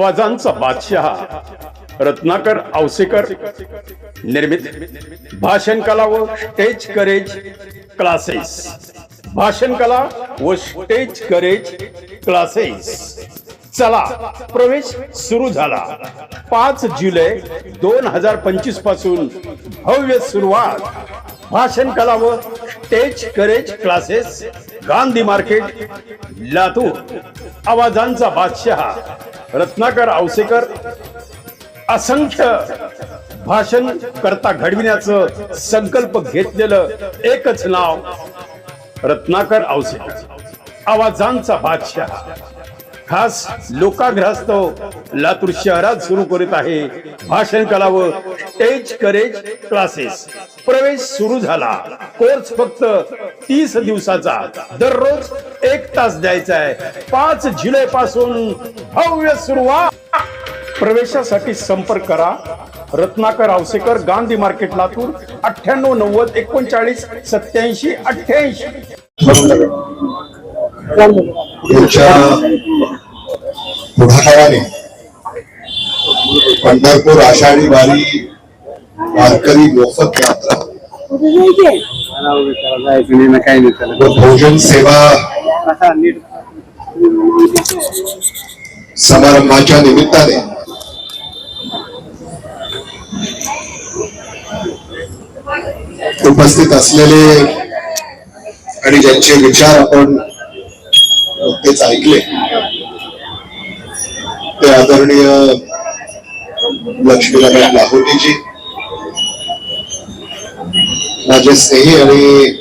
आवाजांचा बादशहा रत्नाकर औसेकर निर्मित भाषण कला व स्टेज करेज क्लासेस भाषण कला व स्टेज करेज क्लासेस चला प्रवेश सुरू झाला. पाच जुलै दोन हजार पंचवीसपासून भव्य सुरुवात. भाषण कला व stage courage classes Gandhi market Latur. आवाजांचा बादशहा रत्नाकर आवसेकर असंख्य भाषण करता घडविण्याचं संकल्प घेतलेलं एकच नाव रत्नाकर आवसेकर. आवाजांचा बादशहा. खास लोकाग्रहास्तव लातूर शहरात सुरू करीत आहे भाषण कला व स्टेज करेज क्लासेस प्रवेश सुरू झाला. कोर्स फक्त तीस दिवसाचा. दररोज एक तास द्यायचा आहे. पाच जुलै पासून भव्य सुरुवात. प्रवेशासाठी संपर्क करा. रत्नाकर आवसेकर गांधी मार्केट लातूर. अठ्ठ्याण्णव नव्वद एकोणचाळीस सत्याऐंशी अठ्ठ्याऐंशी. पुढाकाराने. पंढरपूर आषाढी वारी वारकरी मोफत यात्रा. भोजन सेवा समारंभाच्या निमित्ताने. उपस्थित असलेले आणि ज्यांचे विचार आपण नुकतेच ऐकले ते आदरणीय लक्ष्मीनारायण लाहोटीजी माझे स्नेही आणि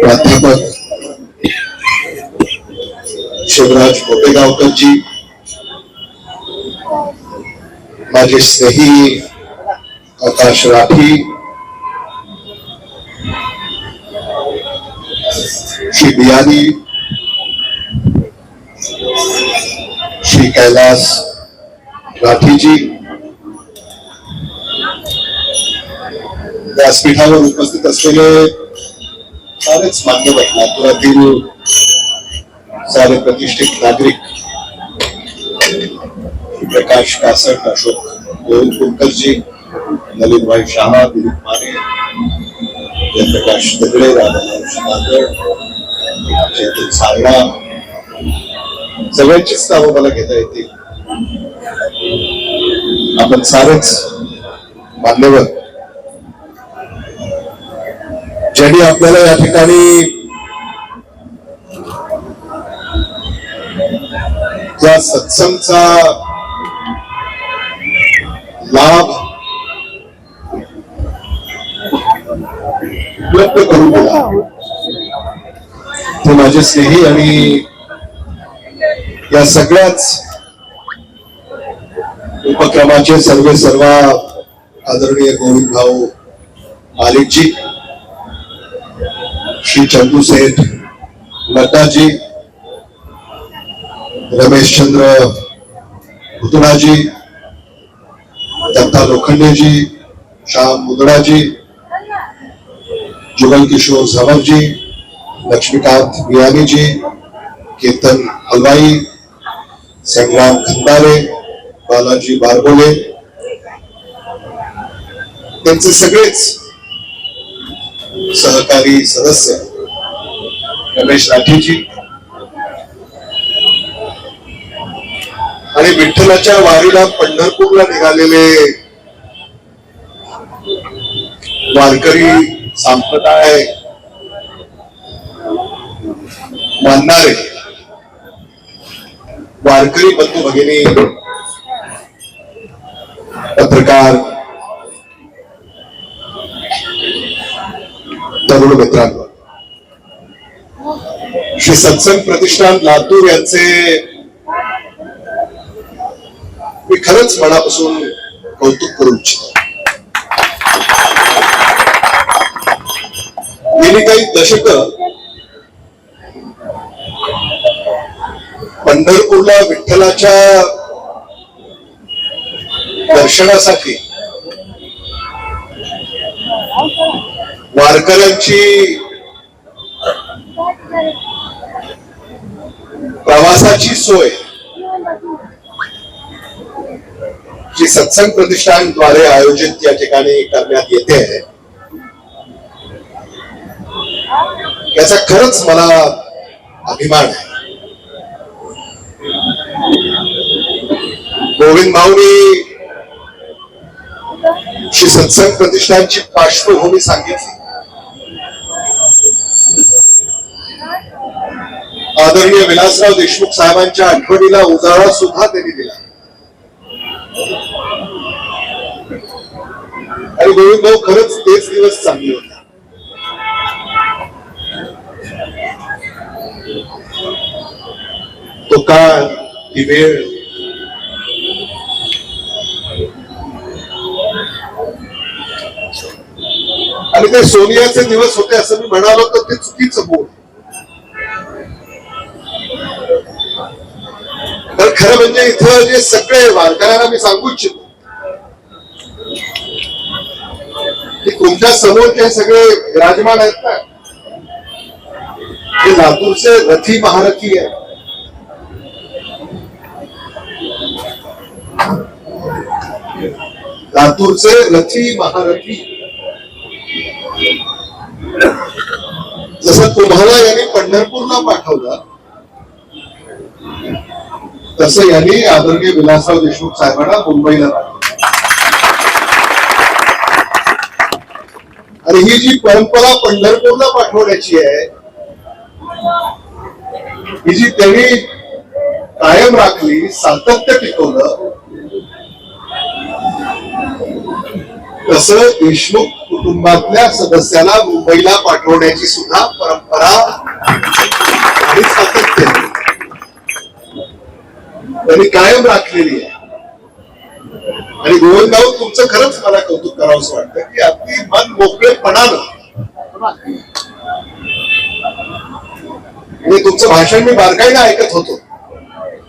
प्राध्यापक शिवराज गोपेगावकरजी माझे स्नेही आकाश राठी श्री बियानी श्री कैलास राठीजी व्यासपीठावर उपस्थित असलेले सारेच मान्यवर नागपुरातील सारे प्रतिष्ठित नागरिक प्रकाश कासट अशोक गोविंद कुलकर्जी नलिनभाई शहा दिलीप माने जयप्रकाश दगडे राधाराम शिवाकर चेतन सागरा सगळ्यांचीच नावं मला घेता येतील. आपण सारेच मान्यवर. ज्यांनी आपल्याला या ठिकाणी या सत्संगचा लाभ उपलब्ध करून दिला ते माझे स्नेही आणि या सगळ्याच उपक्रमाचे सर्वे सर्व आदरणीय गोविंद भाऊ मालिकजी श्री चंदू सेठ लड्डाजी रमेशचंद्र भुतनाजी दत्ता लोखंडेजी श्याम मुदडाजी जुगल किशोर झवरजी लक्ष्मीकांत बियानीजी केतन हलवाई संग्राम खंदारे बालाजी बारबोले. त्यांचे सगळेच सहकारी सदस्य रमेश राठीजी आणि विठ्ठलाच्या वारीला पंढरपूरला निघालेले वारकरी संप्रदाय मानणारे वारकरी बंधू भगिनी पत्रकार तरुण मित्रांनो श्री सत्संग प्रतिष्ठान लातूर यांचे मी खरंच मनापासून कौतुक करू इच्छितो. गेली काही दशक पंढरपूरला विठ्ठलाच्या दर्शनासाठी वारकऱ्यांची प्रवासाची सोय जी सत्संग प्रतिष्ठानद्वारे आयोजित या ठिकाणी करण्यात येते. याचा खरंच मला अभिमान आहे. गोविंद भाऊनी श्री सत्संग प्रतिष्ठानची पार्श्वभूमी सांगितली. आदरणीय विलासराव देशमुख साहेबांच्या आठवणीला उजाळा सुद्धा त्यांनी दिला. आणि गोविंद भाऊ खरंच तेच दिवस चांगले होते. तो काळ ती वेळ आणि ते सोनियाचे दिवस होते असं मी म्हणालो तर ते चुकीचं बोल. तर खरं म्हणजे इथं जे सगळे वारकऱ्यांना मी सांगू इच्छितो की तुमच्यासमोर जे सगळे विराजमान आहेत ना हे लातूरचे रथी महारथी आहे लातूरचे रथी महारथी जसं तुम्हाला यांनी पंढरपूरला पाठवलं तसं यांनी आदरणीय विलासराव देशमुख साहेबांना मुंबईला पाठवलं. आणि ही जी परंपरा पंढरपूरला पाठवण्याची आहे ही जी त्यांनी कायम राखली सातत्य टिकवलं तसं देशमुख कुटुंबातल्या सदस्याला मुंबईला पाठवण्याची सुद्धा परंपरा आणि सातत्य त्यांनी कायम राखलेली आहे. आणि गोविंदभाऊ तुमचं खरंच मला कौतुक करावंसं वाटतं की अगदी मन मोकळेपणानं मी तुमचं भाषण मी बारकाईला ऐकत होतो.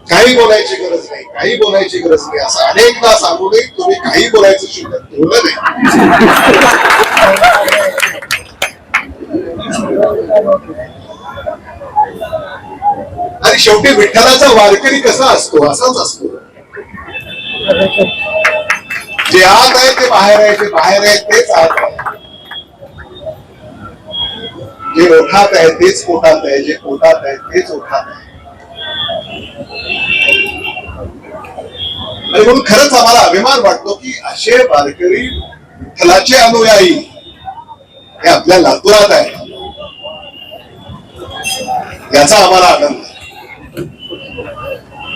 काही बोलायची गरज नाही काही बोलायची गरज नाही. असं अनेकदा सांगूनही तुम्ही काही बोलायचं शिल्लक ठेवलं नाही. आणि शेवटी विठ्ठलाचा वारकरी कसा असतो? असाच असतो. जे आत आहे ते बाहेर आहे जे बाहेर आहे तेच आत आहे. जे ओठात आहे तेच पोटात आहे जे पोटात आहे तेच ओठात आहे. आणि म्हणून खरंच आम्हाला अभिमान वाटतो की असे वारकरी विठ्ठलाचे अनुयायी हे आपल्या लातूरात आहे याचा आम्हाला आनंद आहे.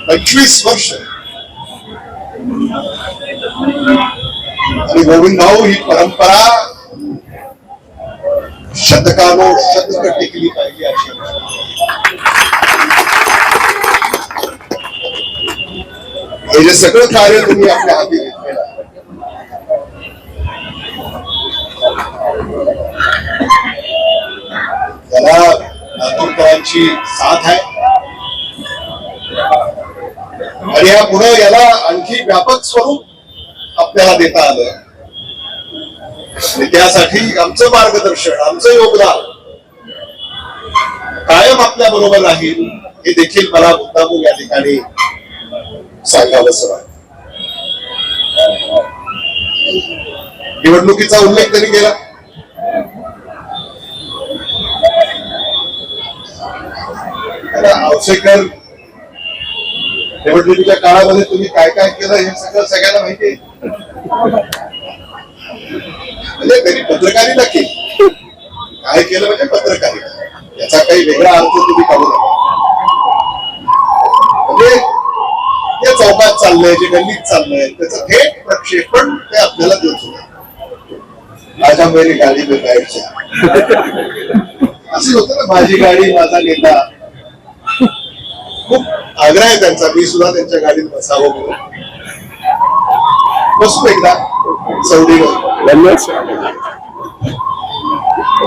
पंचवीस वर्ष. आणि गोविंद भाऊ ही परंपरा शतकानो शतक टिकली पाहिजे अशी हे जे सगळं कार्य तुम्ही आपल्या हाती घेतलेलं आहे. त्याला लातूरकरांची साथ आहे. आणि या पुढे याला आणखी व्यापक स्वरूप आपल्याला देता आलं. आणि त्यासाठी आमचं मार्गदर्शन आमचं योगदान कायम आपल्या बरोबर राहील हे देखील मला मुद्दामून या ठिकाणी सांगावंच निवडणुकीचा उल्लेख त्यांनी केला. आता निवडणुकीच्या काळामध्ये तुम्ही काय काय केलं हे सगळं सगळ्यांना माहिती आहे. म्हणजे त्यांनी पत्रकारिता केली काय केलं म्हणजे पत्रकारिता. याचा काही वेगळा अर्थ तुम्ही काढू नका. म्हणजे ते चौकात चाललंय जे गल्लीत चाललंय त्याचं थेट प्रक्षेपण ते आपल्याला देत होत. माझ्या मेरी गाडी में असं होतं ना माझी गाडी माझा नेता. खूप आग्रह आहे त्यांचा. मी सुद्धा त्यांच्या गाडीत बसावं म्हणून. बसू एकदा.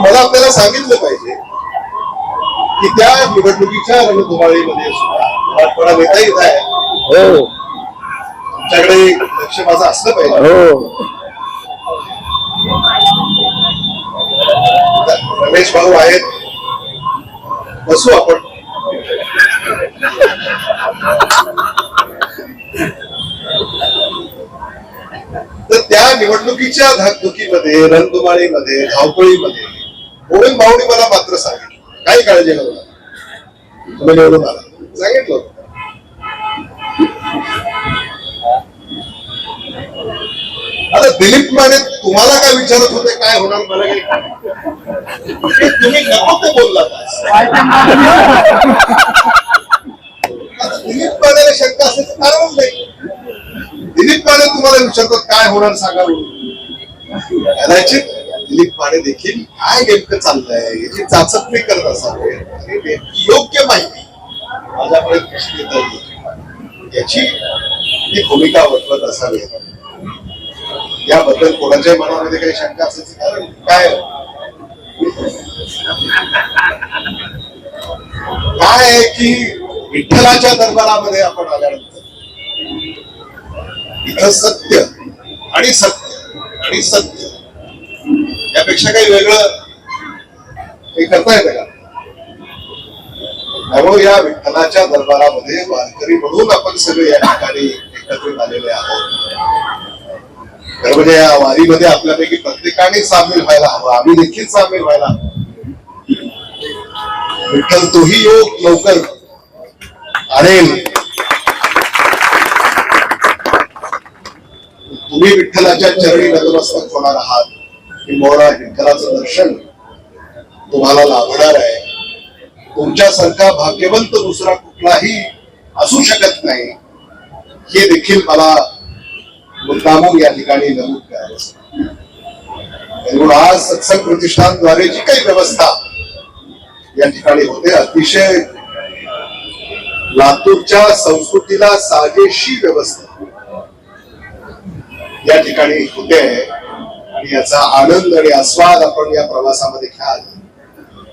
मला आपल्याला सांगितलं पाहिजे की त्या निवडणुकीच्या रणधुमाळीमध्ये सुद्धा मराठवाडा नेता येत आहे. हो. तुमच्याकडे लक्ष माझं असलं पाहिजे. हो. रमेश भाऊ आहेत. बसू आपण. निवडणुकीच्या धाकधुकीमध्ये रणधुमाळीमध्ये धावपळीमध्ये गोविंद भाऊनी मला मात्र सांगितलं. काही काळजी करू नका. तुम्ही निवडून आला. सांगितलं आता दिलीप माने तुम्हाला काय विचारत होते? काय होणार मला काही तुम्ही नको ते बोलला दिलीप मानेला शंका असेल कारण नाही. दिलीप माने तुम्हाला विचारतात काय होणार सांगा कदाचित दिलीप माने देखील काय नेमकं चाललंय? याची चाचपणी करत असावे. आणि नेमकी योग्य माहिती माझ्यापर्यंत कशी देता येईल याची ती भूमिका वठवत असावी. याबद्दल कोणाच्याही मनामध्ये काही शंका असायची कारण काय? काय आहे की विठ्ठलाच्या दरबारामध्ये आपण आल्यानंतर? इथं सत्य आणि सत्य आणि सत्य. यापेक्षा काही वेगळं हे करता येतं का? त्यामुळे या विठ्ठलाच्या दरबारामध्ये वारकरी म्हणून आपण सगळे या ठिकाणी एकत्रित आलेले आहोत. तर म्हणजे या वारीमध्ये आपल्यापैकी प्रत्येकाने सामील व्हायला हवं. आम्ही देखील सामील व्हायला हवं. विठ्ठल तोही योग लवकर आणेल. तुम्ही विठ्ठलाच्या चरणी नतमस्तक होणार आहात. की मोहरा विठ्ठलाचं दर्शन तुम्हाला लाभणार आहे. तुमच्यासारखा भाग्यवंत दुसरा कुठलाही असू शकत नाही. हे देखील मला मुद्दामून या ठिकाणी नमूद करायचं म्हणून आज सत्संग प्रतिष्ठानद्वारे जी काही व्यवस्था या ठिकाणी होते अतिशय लातूरच्या संस्कृतीला साजेशी व्यवस्था. या ठिकाणी होते आणि याचा आनंद आणि आस्वाद आपण या प्रवासामध्ये घ्याल.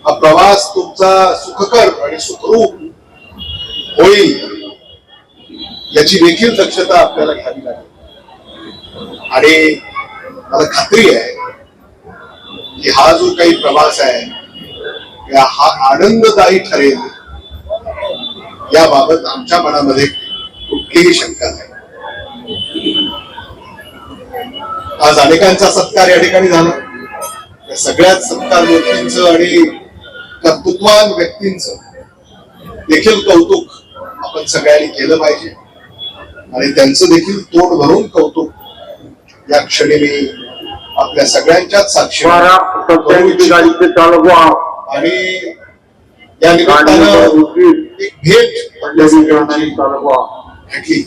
हा प्रवास तुमचा सुखकर आणि सुखरूप होईल याची देखील दक्षता आपल्याला घ्यावी लागेल. आणि मला खात्री आहे की हा जो काही प्रवास आहे या हा आनंददायी ठरेल याबाबत आमच्या मनामध्ये कुठलीही शंका नाही. आज अनेकांचा सत्कार या ठिकाणी झाला. या सगळ्याच सत्कार मूर्तींचं आणि कर्तृत्वान व्यक्तींचं देखील कौतुक आपण सगळ्यांनी केलं पाहिजे. आणि त्यांचं देखील तोंड भरून कौतुक. या क्षणी मी आपल्या सगळ्यांच्याच साक्षी आणि या निमित्तानं एक भेट आपल्या भेटली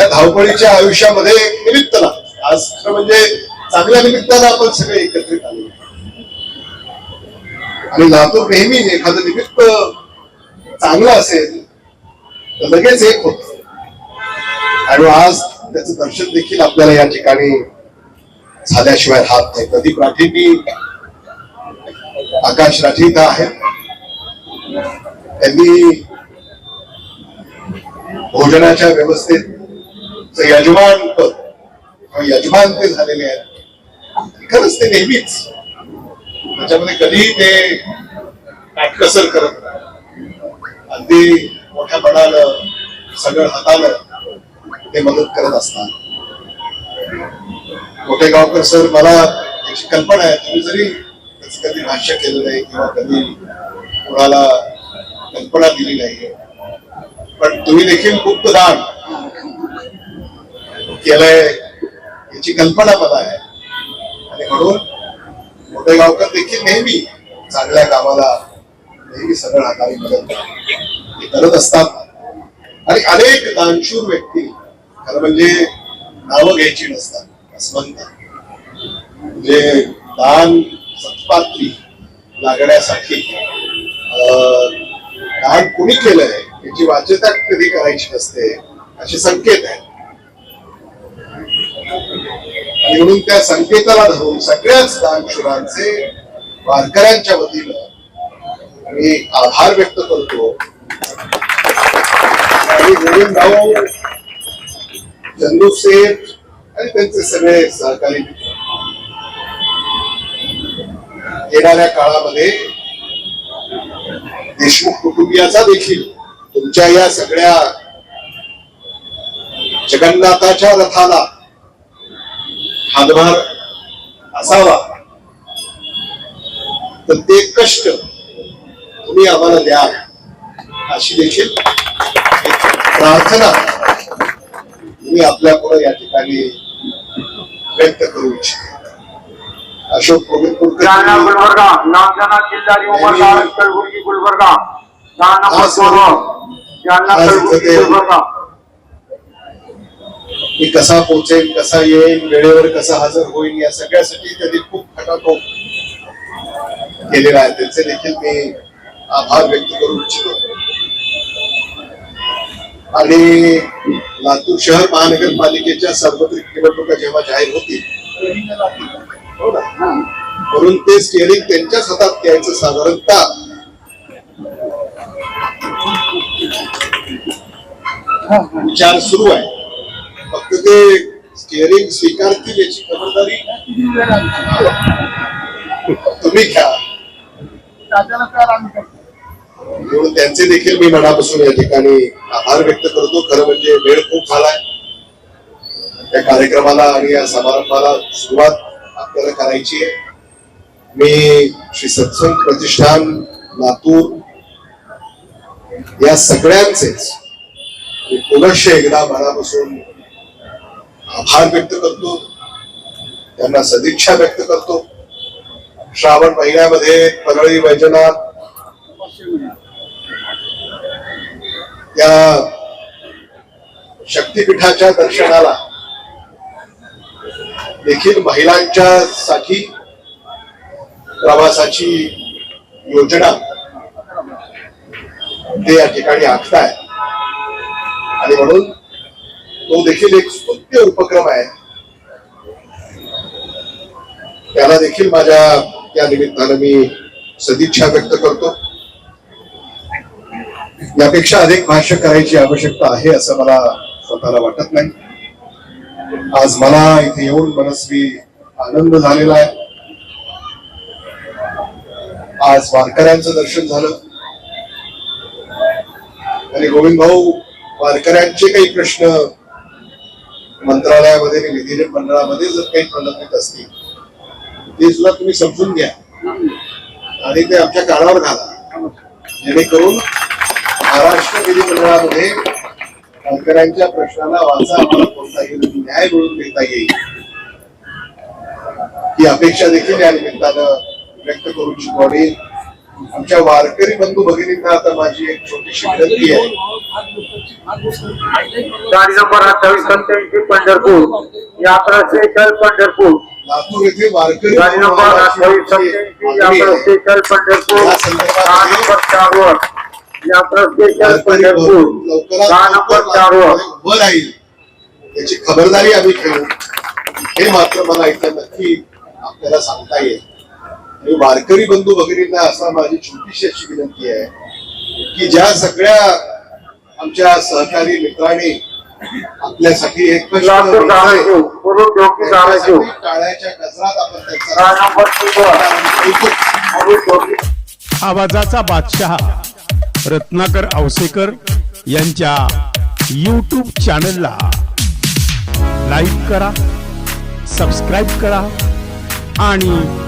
या धावपळीच्या आयुष्यामध्ये एक निमित्त लागतं आज खरं म्हणजे चांगल्या निमित्तानं आपण सगळे एकत्रित आलो. आणि लातूर नेहमी एखादं निमित्त चांगलं असेल तर लगेच एक होत. आणि आज त्याचं दर्शन देखील आपल्याला या ठिकाणी झाल्याशिवाय हात नाही. प्रदीप राठींनी आकाश राठी इथं आहेत. त्यांनी भोजनाच्या व्यवस्थेत यजमान पद किंवा यजमान ते झालेले आहेत. खरंच ते नेहमीच. त्याच्यामध्ये कधीही ते नाटकसर करत नाही. अगदी मोठ्या पणानं सगळं हातानं ते मदत करत असतात. मोठे गावकर सर मला याची कल्पना आहे. तुम्ही जरी त्याचं कधी भाष्य केलं नाही किंवा कधी कोणाला कल्पना दिली नाही. पण तुम्ही देखील खूप दान केलंय. याची कल्पना मला आहे. आणि म्हणून मोठे गावकर देखील नेहमी चांगल्या कामाला नेहमी सरळ हाताने मदत हे करत असतात आणि अनेक दानशूर व्यक्ती खरं म्हणजे नावं घ्यायची नसतात. असं म्हणतात म्हणजे दान सत्पात्री लागण्यासाठी अं, दान कुणी केलंय याची वाच्यता कधी करायची नसते असे संकेत आहेत. आणि म्हणून त्या संकेताला धरून सगळ्याच दानशुरांचे वारकऱ्यांच्या वतीनं मी आभार व्यक्त करतो. आणि गोविंद भाऊ चंदू सेठ आणि त्यांचे सगळे सहकारी येणाऱ्या काळामध्ये देशमुख कुटुंबियाचा देखील तुमच्या या सगळ्या जगन्नाथाच्या रथाला हातभार असावा. तर ते कष्ट तुम्ही आम्हाला द्या अशी देखील प्रार्थना मी आपल्या पुढे या ठिकाणी व्यक्त करू इच्छितो. अशोक जालना गुलबर्गा नामजाना किल्लारी कलबुर्गी गुलबर्गा जालना. जालना कलबुर्गी गुलबर्गा. मी कसा पोहोचेल कसा येईल वेळेवर कसा हजर होईल या सगळ्यासाठी त्यांनी खूप खटाटोप केलेला आहे. त्यांचे देखील मी आभार व्यक्त करू इच्छितो. आणि लातूर शहर महानगरपालिकेच्या सार्वत्रिक निवडणुका जेव्हा जाहीर होतील हो म्हणून ते स्टिअरिंग त्यांच्याच हातात द्यायचं साधारणतः. विचार सुरू आहे. ते स्टिअरिंग स्वीकारतील याची खबरदारी तुम्ही घ्या. म्हणून त्यांचे देखील मी मनापासून या ठिकाणी आभार व्यक्त करतो. खरं म्हणजे वेळ खूप झालाय. या कार्यक्रमाला आणि या समारंभाला सुरुवात आपल्याला करायची आहे. मी श्री सत्संग प्रतिष्ठान लातूर या सगळ्यांचेच पुनश्च एकदा मनापासून आभार व्यक्त करतो. त्यांना सदिच्छा व्यक्त करतो. श्रावण महिन्यामध्ये परळी वैजनाथ या शक्तीपीठाच्या दर्शनाला देखील महिलांच्या साठी प्रवासाची योजना ते या ठिकाणी आखताय आणि म्हणून तो देखील एक स्तुत्य उपक्रम आहे. त्याला देखील माझ्या या निमित्तानं मी सदिच्छा व्यक्त करतो. यापेक्षा अधिक भाष्य करायची आवश्यकता आहे असं मला स्वतःला वाटत नाही. आज मला इथे येऊन मनस्वी आनंद झालेला आहे. आज वारकऱ्यांचं दर्शन झालं. आणि गोविंद भाऊ वारकऱ्यांचे काही प्रश्न मंत्रालयामध्ये आणि विधी मंडळामध्ये जर काही प्रलंबित असतील ते सुद्धा तुम्ही समजून घ्या. आणि ते आमच्या काळावर घाला. जेणेकरून महाराष्ट्र विधिमंडळामध्ये वारकऱ्यांच्या प्रश्नाला वाचा आम्हाला कोणता येईल न्याय मिळवून देता येईल. ही अपेक्षा देखील या निमित्तानं व्यक्त करू इच्छितो आमच्या वारकरी बंधू भगिनींना आता माझी एक छोटीशी विनंती आहे. गाडी नंबर अठ्ठावीस सत्याऐंशी पंढरपूर यात्रा स्पेशल पंढरपूर. लातूर येथे वारकरी गाडी नंबर अठ्ठावीस यात्रा पंढरपूर दहा नंबर चार वर यात्रा पंढरपूर दहा नंबर उभं राहील. याची खबरदारी आम्ही घेऊ. हे मात्र मला इथं नक्की आपल्याला सांगता येईल. आणि वारकरी बंधू भगिनींना असा माझी छोटीशी अशी विनंती आहे की ज्या सगळ्या आमच्या सहकारी मित्रांनी आपल्यासाठी एक टाळ्याच्या गजरात आवाजाचा बादशहा रत्नाकर औसेकर यांच्या यूट्यूब चॅनलला लाईक करा सबस्क्राईब करा आणि